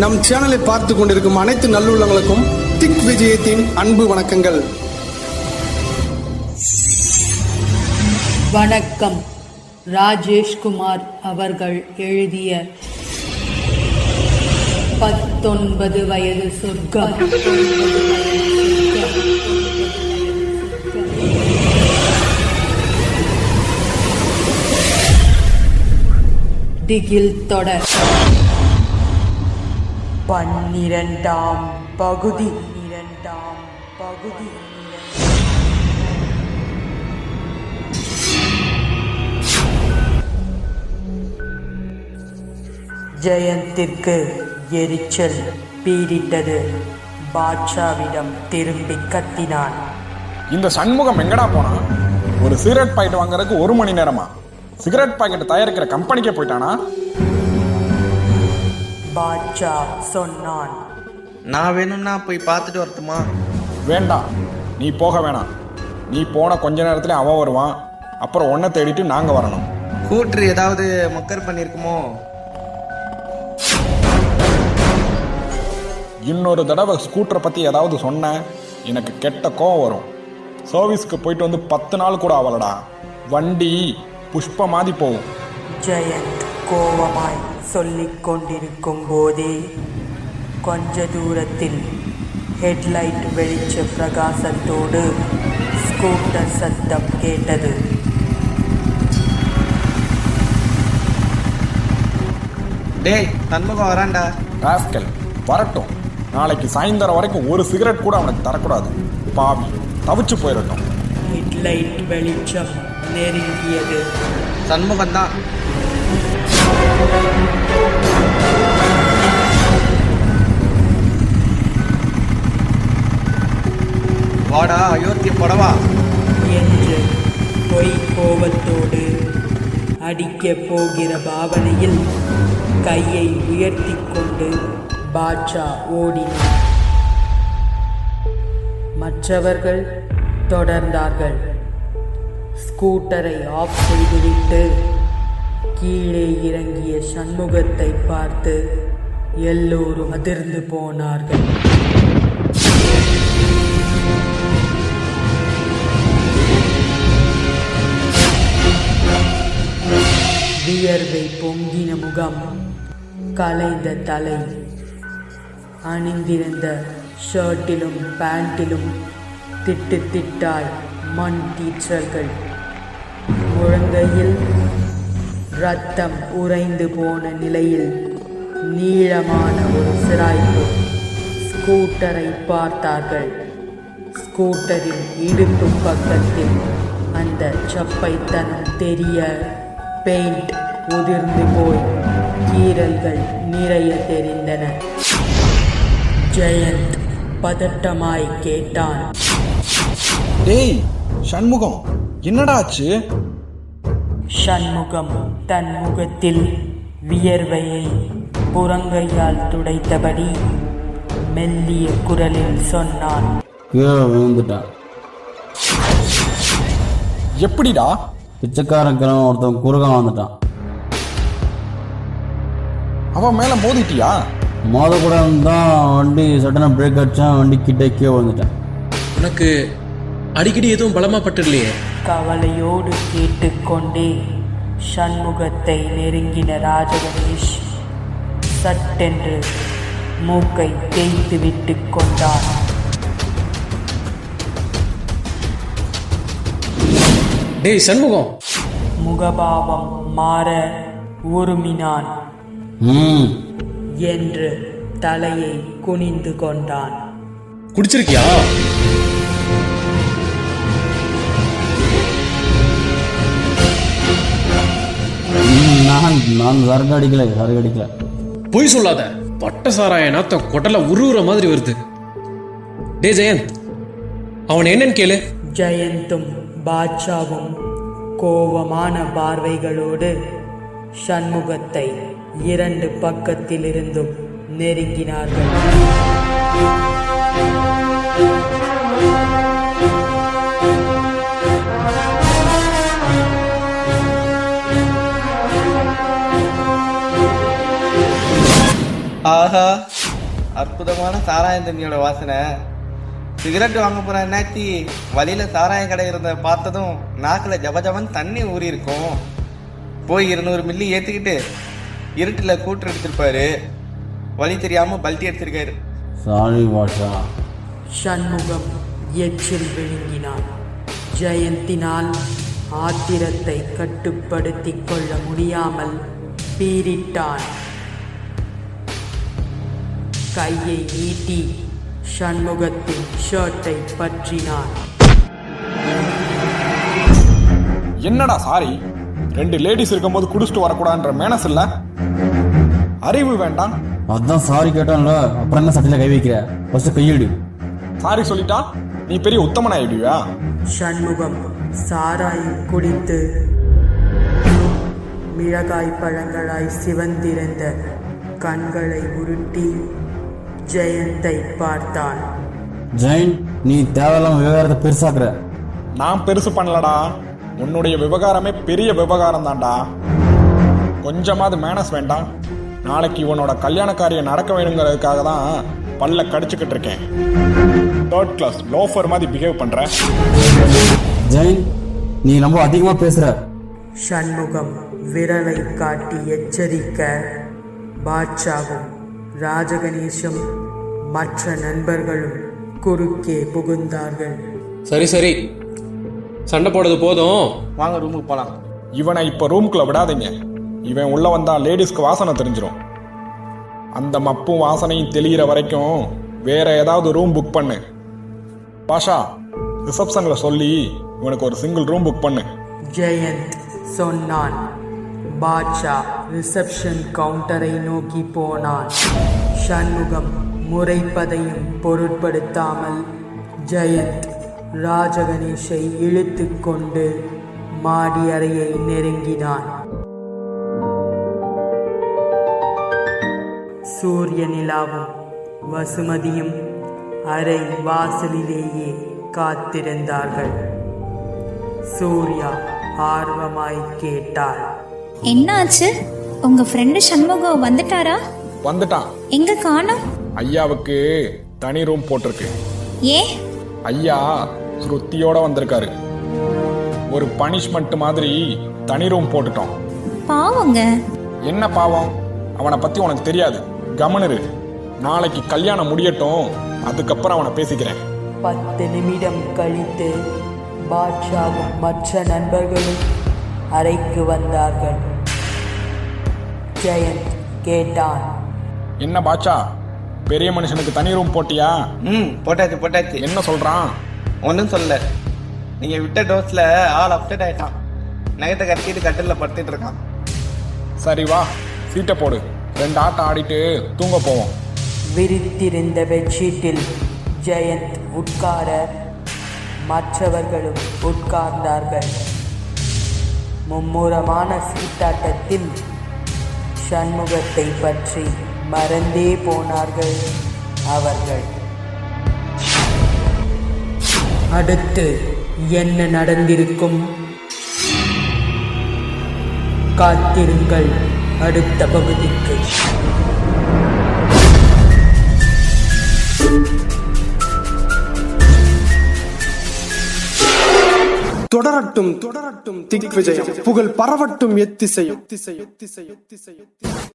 நம் சேனலை பார்த்து கொண்டிருக்கும் அனைத்து நல்லுள்ளங்களுக்கும் திக் விஜயத்தின் அன்பு வணக்கங்கள். வணக்கம். ராஜேஷ்குமார் அவர்கள் எழுதிய பத்தொன்பது வயது சொர்க்கம். திகில் தொடர். பன்னிரண்டாம் பகுதி. இரண்டாம் பகுதி. ஜெயந்திற்கு எரிச்சல் பீடித்தது. பாட்ஷாவிடம் திரும்பி கத்தினான். இந்த சண்முகம் எங்கடா போனா? ஒரு சிகரெட் பாக்கெட் வாங்குறதுக்கு ஒரு மணி நேரமா? சிகரெட் பாக்கெட் தயாரிக்கிற கம்பெனிக்கே போயிட்டானா? பாட்ஷா சொன்னான். நான் வேணும்னா போய் பார்த்துட்டு வரட்டுமா? வேண்டாம் நீ போக வேணாம். நீ போன கொஞ்ச நேரத்துல அவன் வருவான். அப்புறம் உன்னை தேடிட்டு நாங்க வரணும். கூட்ரு ஏதாவது மக்கர் பண்ணியிருக்குமோ? இன்னொரு தடவை ஸ்கூட்டரை பத்தி ஏதாவது சொன்ன எனக்கு கெட்ட கோவம் வரும். சர்வீஸ்க்கு போயிட்டு வந்து பத்து நாள் கூட ஆகலடா வண்டி புஷ்ப மாதிரி போகும். ஜெயந்த் கோபமாய் சொல்லிக் கொண்டிருக்கும் போதே கொஞ்ச தூரத்தில் ஹெட்லைட் வெளிச்ச பிரகாசத்தோடு ஸ்கூட்டர் சத்தம் கேட்டது. டேய் சண்முகம் வரான்டா. ராஸ்கல் வரட்டும். நாளைக்கு சாயந்தரம் வரைக்கும் ஒரு சிகரெட் கூட அவனுக்கு தரக்கூடாது. பாவி தவிச்சு போயிடட்டும் ஹெட்லைட் வெளிச்சம் நெருங்கியது. சண்முகம் தான் வாடா அயோத்தி படவா? என்று பொய் கோபத்தோடு அடிக்கப் போகிற பாவனையில் கையை உயர்த்தி கொண்டு பாட்ஷா ஓடினார் மற்றவர்கள் தொடர்ந்தார்கள். ஸ்கூட்டரை ஆஃப் செய்துவிட்டு கீழே இறங்கிய சண்முகத்தை பார்த்து எல்லோரும் அதிர்ந்து போனார்கள். வியர்வை பொங்கின முகம் கலைந்த தலை. அணிந்திருந்த ஷர்ட்டிலும் பேண்டிலும் திட்டு திட்டாய் மண் டீச்சர்கள் முழங்கையில் ரத்தம் உறைந்து போன நிலையில் நீளமான ஒரு சிராய்ப்பு ஸ்கூட்டரை பார்த்தார்கள். ஸ்கூட்டரின் இடுப்பு பக்கத்தில் அந்த சப்பைத்தனம் தெரிய பெயிண்ட் உதிர்ந்து போய் கீரல்கள் நிறைய தெரிந்தன. ஜெயந்த் பதட்டமாய் கேட்டான். டேய் சண்முகம் என்னடாச்சு ஆச்சு சண்முகம் தன் முகத்தில் வியர்வையை புறங்கையால் துடைத்தபடி மெல்லிய குரலில் சொன்னான். கீழே விழுந்துட்டான் எப்படிடா? பிச்சைக்காரன் ஒருத்தன் குறுக்க வந்துட்டான். அவன் மேல மோதிட்டியா? மோதக்கூடாது தான் வண்டி சட்டன பிரேக் அடிச்சான் வண்டி கிட்ட கீழே விழுந்துட்டான். உனக்கு அடிக்கடி எதுவும் பலமா பட்டுடலையே கவலையோடு கேட்டுக்கொண்டே சண்முகத்தை நெருங்கின ராஜகணேஷ் சட்டென்று மூக்கை தேய்த்து விட்டு கொண்டான். டேய் சண்முகம். முகபாவம் மாற உருமினான் என்று தலையை குனிந்து கொண்டான். குடிச்சிருக்கியா? நான் சரக்கு அடிக்கல சரக்கு அடிக்கல. பொய் சொல்லாத. பட்ட சாராய நாத்தம் கொட்டல உருவுற மாதிரி வருது. டே ஜெயந்த். அவன் என்னன்னு கேளு. ஜெயந்தும் பாட்ஷாவும் கோபமான பார்வைகளோடு சண்முகத்தை இரண்டு பக்கத்திலிருந்தும் நெருங்கினார்கள். ஆஹா அற்புதமான சாராயம் தண்ணியோட வாசனை. சிகரெட் வாங்க போற என்னாச்சி? வழியில சாராயம் கடை இருந்த பார்த்ததும் நாக்குல ஜப ஜபன் தண்ணி ஊறி இருக்கும். போய் இருநூறு மில்லி ஏத்திக்கிட்டு இருட்டுல கூட்டு எடுத்திருப்பாரு வழி தெரியாம பல்ட்டி எடுத்திருக்காரு சாரி பாஷா. சண்முகம் எச்சில் விழுங்கினான். ஜெயந்தினால் ஆத்திரத்தை கட்டுப்படுத்திக் கொள்ள முடியாமல் பீரிட்டான் கையை நீட்டி சண்முகத்தின் ஷர்ட்டை பற்றினான் என்னடா சாரி? ரெண்டு லேடிஸ் இருக்கும்போது குடிச்சிட்டு வரக்கூடாதுன்ற மேனஸ் இல்ல? அறிவு வேண்டாம். அதான் சாரி கேட்டான்ல அப்புறம் என்ன சட்டையில கை வைக்கிற? ஃபர்ஸ்ட் கையிடு. சாரி சொல்லிட்டா? நீ பெரிய உத்தமன் ஆயிடுவியா? சண்முகம் சாராயம் குடித்து மிளகாய் பழங்களாய் சிவந்திருந்த கண்களை உருட்டி ஜெயந்தை பார்த்தான் ஜெயின் நீ தேவையில்லாம விவகாரத்தை பெருசாக்குற. நான் பெருசு பண்ணலடா. உன்னுடைய விவகாரமே பெரிய விவகாரம் தான்டா. கொஞ்சமாவது மேனஸ் வேண்டாம். நாளைக்கு இவனோட கல்யாண காரியம் நடக்க வேணுங்கிறதுக்காக தான் பல்ல கடிச்சுக்கிட்டு இருக்கேன். தேர்ட் கிளாஸ் லோஃபர் மாதிரி பிஹேவ் பண்ற. ஜெயின் நீ ரொம்ப அதிகமா பேசுற. சண்முகம் விரலை காட்டி எச்சரிக்க பாட்சாவும் ராஜகணேஷும் மற்ற நண்பர்களும் குறுக்கே புகுந்தார்கள். சரி சரி. சண்டை போடுறது போதும். வாங்க ரூமுக்கு போலாம். இவனை இப்ப ரூம்குள்ள விடாதீங்க. இவன் உள்ள வந்தா லேடிஸ்க்கு வாசனை தெரிஞ்சிரும். அந்த மப்பும் வாசனையும் தெளிகிற வரைக்கும் வேற ஏதாவது ரூம் புக் பண்ணு. பாஷா ரிசப்ஷன்ல சொல்லி இவனுக்கு ஒரு சிங்கிள் ரூம் புக் பண்ணு. ஜெயந்த் சொன்னான். பாட்ஷா ரிசப்ஷன் கவுண்டரை நோக்கி போனான். சண்முகம் முறைப்பதையும் பொருட்படுத்தாமல் ஜெயந்த் ராஜகணேஷை இழுத்து கொண்டு மாடி அறையை நெருங்கினான். சூரிய நிலாவும் வசுமதியும் அறை வாசலிலேயே காத்திருந்தார்கள். சூர்யா ஆர்வமாய் கேட்டாள். என்னாச்சு? உங்க ஃப்ரெண்டு சண்முகம் வந்துட்டாரா? வந்துட்டான். எங்க காணோம்? ஐயாவுக்கு தனி ரூம் போட்டிருக்கு. ஏ? ஐயா ஸ்ருத்தியோட வந்திருக்காரு. ஒரு பனிஷ்மெண்ட் மாதிரி தனி ரூம் போட்டுட்டோம். பாவங்க. என்ன பாவம்? அவனை பத்தி உனக்கு தெரியாது. கவனிரு. நாளைக்கு கல்யாணம் முடியட்டும். அதுக்கப்புறம் அவனை பேசிக்கிறேன். பத்து நிமிடம் கழித்து பாட்ஷாவும் மற்ற நண்பர்களும் அறைக்கு வந்தார்கள். ஜெயந்த் கேட்டான் என்ன பாச்சா பெரிய மனுஷனுக்கு தனி ரூம் போட்டியா? ம் போட்டாச்சு போட்டாச்சு. என்ன சொல்றான்? ஒன்றும் சொல்லல. நீங்க விட்ட டோஸ்ல ஆள் அப்டேட் ஆயிட்டான். நகத்தை கட்டிட்டு கட்டில படுத்துட்டு இருக்கான். சரி வா சீட்டை போடு. ரெண்டு ஆட்டம் ஆடிட்டு தூங்க போவோம். விரித்திருந்த பெட்ஷீட்டில் ஜெயந்த் உட்கார மற்றவர்களும் உட்கார்ந்தார்கள். மும்முரமான சீட்டாட்டத்தில் சண்முகத்தை பற்றி மறந்தே போனார்கள் அவர்கள். அடுத்து என்ன நடந்திருக்கும்? காத்திருங்கள் அடுத்த பகுதிக்கு. தொடரட்டும் தொடரட்டும் திக் விஜயம் புகழ் பரவட்டும் எத்திசை எத்திசையும் எத்திசையும் எத்திசையும்.